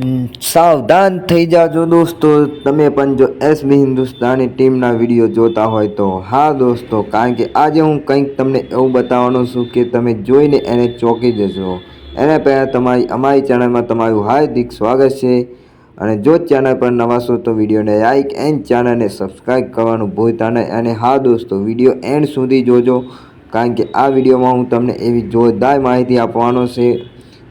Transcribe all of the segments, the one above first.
સાવધાન થઈ જાજો દોસ્તો. તમે પણ જો એસબી હિન્દુસ્તાની ટીમના વીડિયો જોતા હોય તો હા દોસ્તો, કારણ કે આજે હું કંઈક તમને એવું બતાવવાનો છું કે તમે જોઈને એને ચોંકી જશો એને પહેલાં તમારી, અમારી ચેનલમાં તમારું હાર્દિક સ્વાગત છે. અને જો ચેનલ પર નવા છો તો વિડીયોને લાઇક એન્ડ ચેનલને સબસ્ક્રાઈબ કરવાનું ભૂલતા નહીં. અને હા દોસ્તો, વીડિયો એન્ડ સુધી જોજો, કારણ કે આ વિડીયોમાં હું તમને એવી જોરદાર માહિતી આપવાનો છે.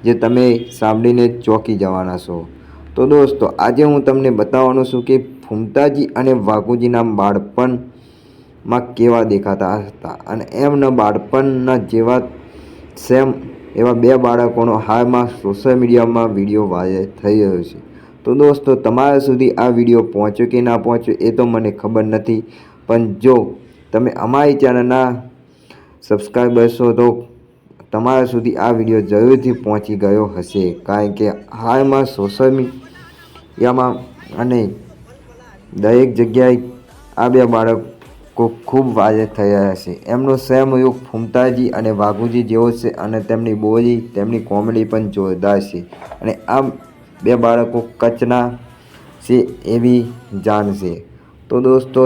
જે તમે સાંભળીને ચોંકી જવાના છો. તો દોસ્તો, આજે હું તમને બતાવવાનો છું કે ફૂમતાજી અને વાઘુજીના બાળપણમાં કેવા દેખાતા હતા અને એમના બાળપણના જેવા સેમ એવા બે બાળકોનો હાલમાં સોશિયલ મીડિયામાં વીડિયો વાયરલ થઈ રહ્યો છે. તો દોસ્તો, તમારા સુધી આ વીડિયો પહોંચ્યો કે ના પહોંચ્યો એ તો મને ખબર નથી, પણ જો તમે અમારી ચેનલના સબસ્ક્રાઈબર છો તો તમારા સુધી આ વીડિયો જરૂરથી પહોંચી ગયો હશે, કારણ કે હાલમાં સોશિયલ મીડિયામાં અને દરેક જગ્યાએ આ બે બાળકો ખૂબ વાયરલ રહ્યા છે એમનો સેમ યુગ ફૂમતાજી અને વાઘુજી જેવો છે અને તેમની બોલી, તેમની કોમેડી પણ જોરદાર છે અને આ બે બાળકો કચ્છના છે એવી જાણ છે. તો દોસ્તો,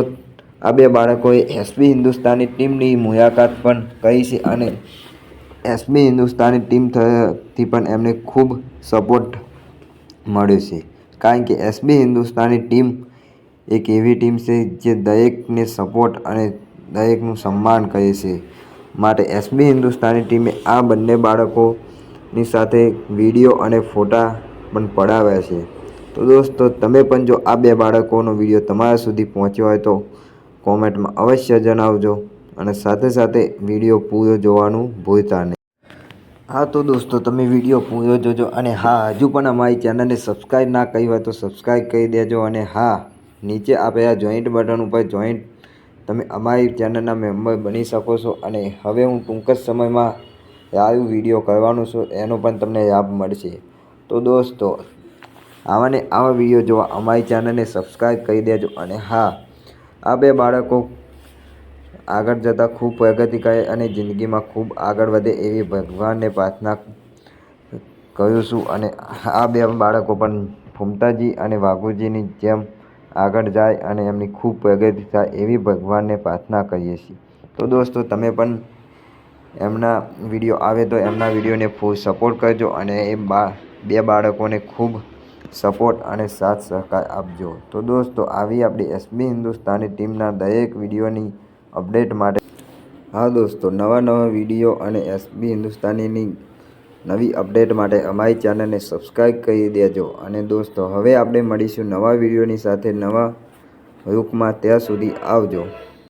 આ બે બાળકોએ એસબી હિન્દુસ્તાની ટીમની મુલાકાત પણ કરી છે અને એસબી હિન્દુસ્તાની ટીમથી પણ એમને ખૂબ સપોર્ટ મળ્યો છે. કારણ કે એસબી હિન્દુસ્તાની ટીમ એક એવી ટીમ છે જે દરેકને સપોર્ટ અને દરેકનું સન્માન કરે છે. માટે એસબી હિન્દુસ્તાની ટીમે આ બંને બાળકોની સાથે વીડિયો અને ફોટા પણ પડાવ્યા છે. તો દોસ્તો, તમે પણ જો આ બે બાળકોનો વીડિયો તમારા સુધી પહોંચ્યો હોય તો કોમેન્ટમાં અવશ્ય જણાવજો. અને સાથે સાથે વીડિયો પૂરો જોવાનું ભૂલતા નહીં. હા તો દોસ્તો, તમે વીડિયો પૂરો જોજો અને હા, હજુ પણ અમારી ચેનલને સબસ્ક્રાઈબ ના કરી હોય તો સબસ્ક્રાઈબ કરી દેજો અને હા, નીચે આપેલા જોઈન્ટ બટન ઉપર જોઈન્ટ તમે અમારી ચેનલના મેમ્બર બની શકો છો અને હવે હું ટૂંક જ સમયમાં લાઈવ વીડિયો કરવાનો છું, એનો પણ તમને લાભ મળશે. તો દોસ્તો, આવાને આવા વીડિયો જોવા અમારી ચેનલને સબસ્ક્રાઈબ કરી દેજો અને હા, આ બે બાળકો આગળ જતાં ખૂબ પ્રગતિ કરે અને જિંદગીમાં ખૂબ આગળ વધે એવી ભગવાનને પ્રાર્થના કરું છું. અને આ બે બાળકો પણ ફૂમતાજી અને વાઘુજીની જેમ આગળ જાય અને એમની ખૂબ પ્રગતિ થાય એવી ભગવાનને પ્રાર્થના કરીએ છીએ. તો દોસ્તો, તમે પણ એમના વીડિયો આવે તો એમના વિડીયોને ફૂલ સપોર્ટ કરજો અને એ બા, બે બાળકોને ખૂબ સપોર્ટ અને સાથ સહકાર આપજો. તો દોસ્તો, આવી આપણી એસબી હિન્દુસ્તાની ટીમના દરેક વિડીયોની અપડેટ માટે. હા દોસ્તો, નવા નવા વીડિયો અને એસબી હિન્દુસ્તાનીની નવી અપડેટ માટે અમારી ચેનલને સબસ્ક્રાઈબ કરી દેજો. અને દોસ્તો, હવે આપણે મળીશું નવા વિડીયોની સાથે નવા રૂપમાં. ત્યાં સુધી આવજો.